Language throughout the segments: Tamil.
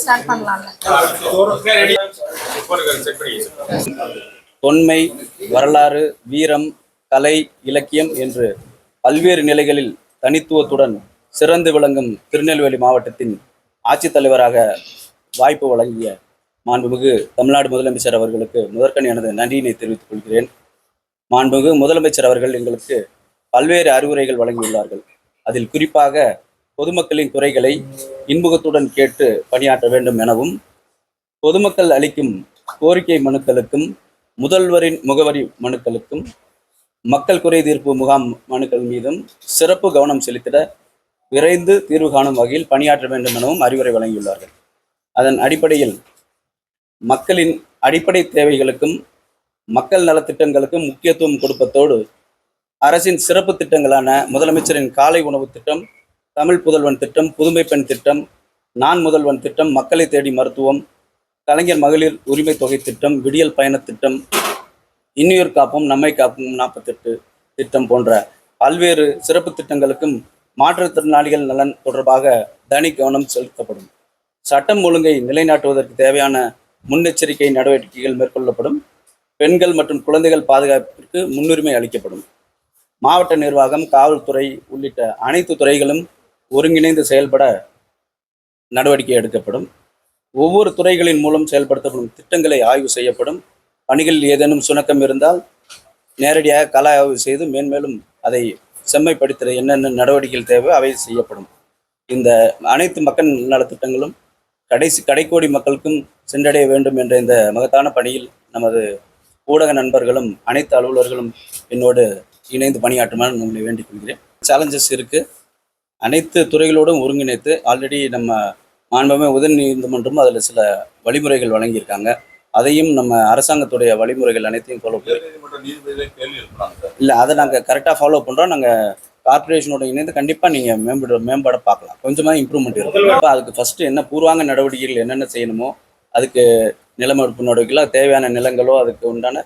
ஸ்டார்ட் பண்ணலாம்ல. தொன்மை வரலாறு வீரம் கலை இலக்கியம் என்று பல்வேறு நிலைகளில் தனித்துவத்துடன் சிறந்து விளங்கும் திருநெல்வேலி மாவட்டத்தின் ஆட்சித்தலைவராக வாய்ப்பு வழங்கிய மாண்புமிகு தமிழ்நாடு முதலமைச்சர் அவர்களுக்கு முதற்கண் எனது நன்றியினை தெரிவித்துக் கொள்கிறேன். மாண்புமிகு முதலமைச்சர் அவர்கள் எங்களுக்கு பல்வேறு அறிவுரைகள் வழங்கியுள்ளார்கள். அதில் குறிப்பாக பொதுமக்களின் குறைகளை இன்முகத்துடன் கேட்டு பணியாற்ற வேண்டும் எனவும் பொதுமக்கள் அளிக்கும் கோரிக்கை மனுக்களுக்கும் முதல்வரின் முகவரி மனுக்களுக்கும் மக்கள் குறை தீர்ப்பு முகாம் மனுக்கள் மீதும் சிறப்பு கவனம் செலுத்திட விரைந்து தீர்வு காணும் வகையில் பணியாற்ற வேண்டும் எனவும் அறிவுரை வழங்கியுள்ளார்கள். அதன் அடிப்படையில் மக்களின் அடிப்படை தேவைகளுக்கும் மக்கள் நலத்திட்டங்களுக்கும் முக்கியத்துவம் கொடுப்பதோடு அரசின் சிறப்பு திட்டங்களான முதலமைச்சரின் காலை உணவு திட்டம் தமிழ் புதல்வன் திட்டம் புதுமை பெண் திட்டம் நான் முதல்வன் திட்டம் மக்களை தேடி மருத்துவம் கலைஞர் மகளிர் உரிமை தொகை திட்டம் விடியல் பயண திட்டம் இன்னுயிர் காப்போம் நம்மை காப்போம் நாற்பத்தெட்டு திட்டம் போன்ற பல்வேறு சிறப்பு திட்டங்களுக்கும் மாற்றுத்திறனாளிகள் நலன் தொடர்பாக தனி கவனம் செலுத்தப்படும். சட்டம் ஒழுங்கை நிலைநாட்டுவதற்கு தேவையான முன்னெச்சரிக்கை நடவடிக்கைகள் மேற்கொள்ளப்படும். பெண்கள் மற்றும் குழந்தைகள் பாதுகாப்பிற்கு முன்னுரிமை அளிக்கப்படும். மாவட்ட நிர்வாகம் காவல்துறை உள்ளிட்ட அனைத்து துறைகளும் ஒருங்கிணைந்து செயல்பட நடவடிக்கை எடுக்கப்படும். ஒவ்வொரு துறைகளின் மூலம் செயல்படுத்தப்படும் திட்டங்களை ஆய்வு செய்யப்படும். பணிகளில் ஏதேனும் சுணக்கம் இருந்தால் நேரடியாக கல ஆய்வு செய்து மேன்மேலும் அதை செம்மைப்படுத்த என்னென்ன நடவடிக்கைகள் தேவை அவை செய்யப்படும். இந்த அனைத்து மக்கள் நலத்திட்டங்களும் கடைசி கடைக்கோடி மக்களுக்கும் சென்றடைய வேண்டும் என்ற இந்த மகத்தான பணியில் நமது ஊடக நண்பர்களும் அனைத்து அலுவலர்களும் என்னோடு இணைந்து பணியாற்றுமாறு உங்களை வேண்டிக் கொள்கிறேன். சேலஞ்சஸ் இருக்குது அனைத்து துறைகளோடும் ஒருங்கிணைத்து ஆல்ரெடி நம்ம மாண்புமே உதவி நீதிமன்றம் அதில் சில வழிமுறைகள் வழங்கியிருக்காங்க. அதையும் நம்ம அரசாங்கத்துடைய வழிமுறைகள் அனைத்தையும் ஃபாலோ பண்ணி இல்லை அதை நாங்கள் கரெக்டாக ஃபாலோ பண்ணுறோம் நாங்கள் கார்ப்பரேஷனோட இணைந்து கண்டிப்பாக நீங்கள் மேம்பட மேம்பட பார்க்கலாம். கொஞ்சமாக இம்ப்ரூவ்மெண்ட் இருக்கும் அதுக்கு ஃபஸ்ட்டு என்ன பூர்வாங்க நடவடிக்கைகள் என்னென்ன செய்யணுமோ அதுக்கு நிலமறுப்பு நடவடிக்கைகளோ தேவையான நிலங்களோ அதுக்கு உண்டான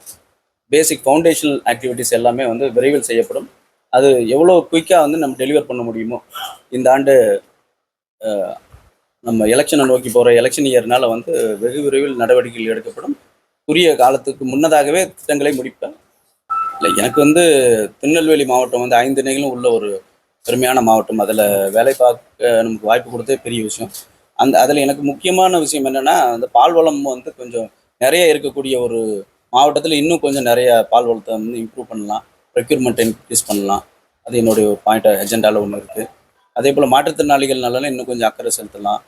பேசிக் ஃபவுண்டேஷனல் ஆக்டிவிட்டிஸ் எல்லாமே வந்து விரைவில் செய்யப்படும். அது எவ்வளோ குயிக்காக வந்து நம்ம டெலிவர் பண்ண முடியுமோ இந்த ஆண்டு நம்ம எலெக்ஷனை நோக்கி போகிற எலெக்ஷன் இயர்னால் வந்து வெகு விரைவில் நடவடிக்கைகள் எடுக்கப்படும். உரிய காலத்துக்கு முன்னதாகவே திட்டங்களை முடிப்பேன் இல்லை எனக்கு வந்து திருநெல்வேலி மாவட்டம் வந்து ஐந்து நிலைகளும் உள்ள ஒரு பெருமையான மாவட்டம். அதில் வேலை பார்க்க நமக்கு வாய்ப்பு கொடுத்தே பெரிய விஷயம். அந்த அதில் எனக்கு முக்கியமான விஷயம் என்னென்னா அந்த பால் வளம் வந்து கொஞ்சம் நிறைய இருக்கக்கூடிய ஒரு மாவட்டத்தில் இன்னும் கொஞ்சம் நிறைய பால்வளத்தை வந்து இம்ப்ரூவ் பண்ணலாம். ரெக்யூர்மெண்ட் இன்க்ரீஸ் பண்ணலாம். அது என்னுடைய பாயிண்ட் எஜெண்டாவில் ஒன்று இருக்குது அதே போல் மாற்றுத்திறனாளிகள் நலனில் இன்னும் கொஞ்சம் அக்கறை செலுத்தலாம்.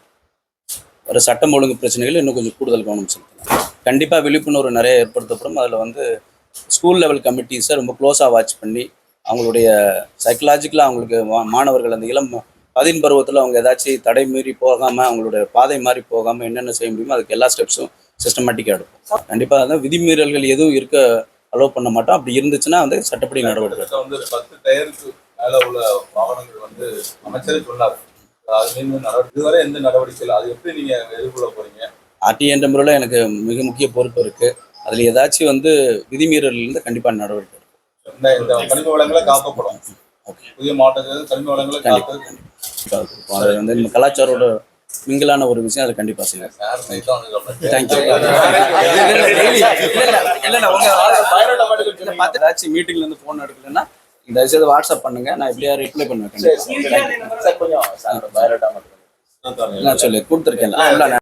ஒரு சட்டம் ஒழுங்கு பிரச்சனைகள் இன்னும் கொஞ்சம் கூடுதல் கவனம் செலுத்தலாம். கண்டிப்பாக விழிப்புணர்வு நிறைய ஏற்படுத்தப்படும். அதில் வந்து ஸ்கூல் லெவல் கமிட்டிஸை ரொம்ப க்ளோஸாக வாட்ச் பண்ணி அவங்களுடைய சைக்கலாஜிக்கலாக அவங்களுக்கு மா- மாணவர்கள் அந்த இளம் பதின் பருவத்தில் அவங்க ஏதாச்சும் தடை மீறி போகாமல் அவங்களுடைய பாதை மாறி போகாமல் என்னென்ன செய்ய முடியுமோ அதுக்கு எல்லா ஸ்டெப்ஸும் சிஸ்டமேட்டிக்காக எடுப்போம். கண்டிப்பாக அதான் விதிமீறல்கள் எதுவும் இருக்க அலோவ் பண்ண மாட்டோம். அப்படி இருந்துச்சுன்னா வந்து சட்டப்படி நடவடிக்கை வந்து பத்து டயருக்கு மேல உள்ள வாகனங்கள் வந்து அமைச்சரே சொன்னார். இதுவரை எந்த நடவடிக்கைகள் அது எப்படி நீங்க எதிர்கொள்ள போறீங்க? ஆர்டி என்ற முறையில் எனக்கு மிக முக்கிய பொறுப்பு இருக்குது அதில் ஏதாச்சும் வந்து விதிமீறல் இருந்து கண்டிப்பாக நடவடிக்கை இந்த கனிம வளங்களை காக்கப்படும். ஓகே புதிய மாவட்டத்தில் கனிம வளங்களை காப்பது. கண்டிப்பாக. அது வந்து நம்ம கலாச்சாரோட மிங்கிலான ஒரு விஷயம் அதை தான் வந்து தேங்க்யூ மீட்டிங்ல இருந்து ஃபோன் எடுக்கலன்னா தயவுசெய்து வாட்ஸ்அப் பண்ணுங்க நான் எப்படியா ரிப்ளை பண்ணுவேன் கண்டிப்பா. நான் சொல்லி கொடுத்துருக்கேன்